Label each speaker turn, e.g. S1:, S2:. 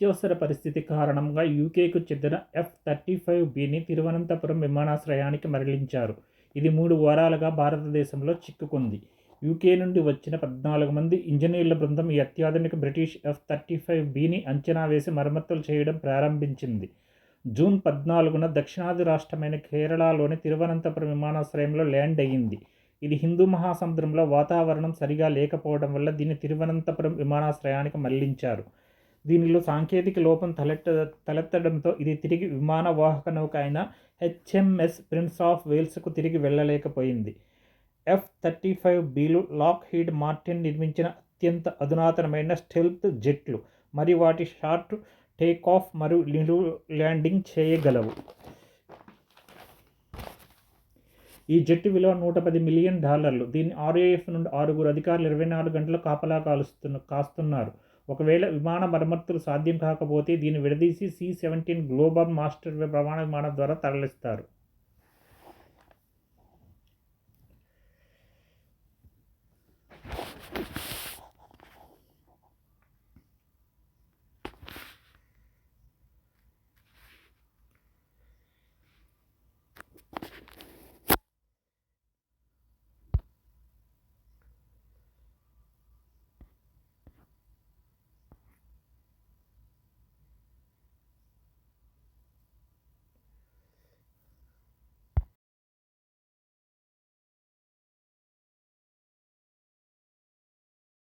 S1: అత్యవసర పరిస్థితి కారణంగా యూకేకు చెందిన ఎఫ్ థర్టీ ఫైవ్ బిని తిరువనంతపురం విమానాశ్రయానికి మరలించారు. ఇది మూడు వారాలుగా భారతదేశంలో చిక్కుకుంది. యూకే నుండి వచ్చిన పద్నాలుగు మంది ఇంజనీర్ల బృందం ఈ అత్యాధునిక బ్రిటిష్ ఎఫ్ థర్టీ ఫైవ్ బిని అంచనా వేసి మరమ్మతులు చేయడం ప్రారంభించింది. జూన్ పద్నాలుగున దక్షిణాది రాష్ట్రమైన కేరళలోని తిరువనంతపురం విమానాశ్రయంలో ల్యాండ్ అయ్యింది. ఇది హిందూ మహాసముద్రంలో వాతావరణం సరిగా లేకపోవడం వల్ల దీన్ని తిరువనంతపురం విమానాశ్రయానికి మళ్ళించారు దీనిలో సాంకేతిక లోపం తలెత్త తలెత్తడంతో ఇది తిరిగి విమాన వాహక నౌక అయిన హెచ్ఎంఎస్ ప్రిన్స్ ఆఫ్ వేల్స్కు తిరిగి వెళ్ళలేకపోయింది. ఎఫ్ థర్టీ ఫైవ్ బీలు లాక్ హీడ్ మార్టిన్ నిర్మించిన అత్యంత అధునాతనమైన స్టెల్త్ జెట్లు మరియు వాటి షార్ట్ టేక్ ఆఫ్ మరియు నిలువు ల్యాండింగ్ చేయగలవు. ఈ జెట్టు విలువ నూట పది మిలియన్ డాలర్లు. దీన్ని ఆర్ఏఎఫ్ నుండి ఆరుగురు అధికారులు ఇరవై నాలుగు గంటలు కాపలా కాలుస్తున్న కాస్తున్నారు. ఒకవేళ విమాన మరమ్మతులు సాధ్యం కాకపోతే దీన్ని విడదీసి సి సెవెంటీన్ గ్లోబల్ మాస్టర్ ప్రమాణ విమానం ద్వారా తరలిస్తారు.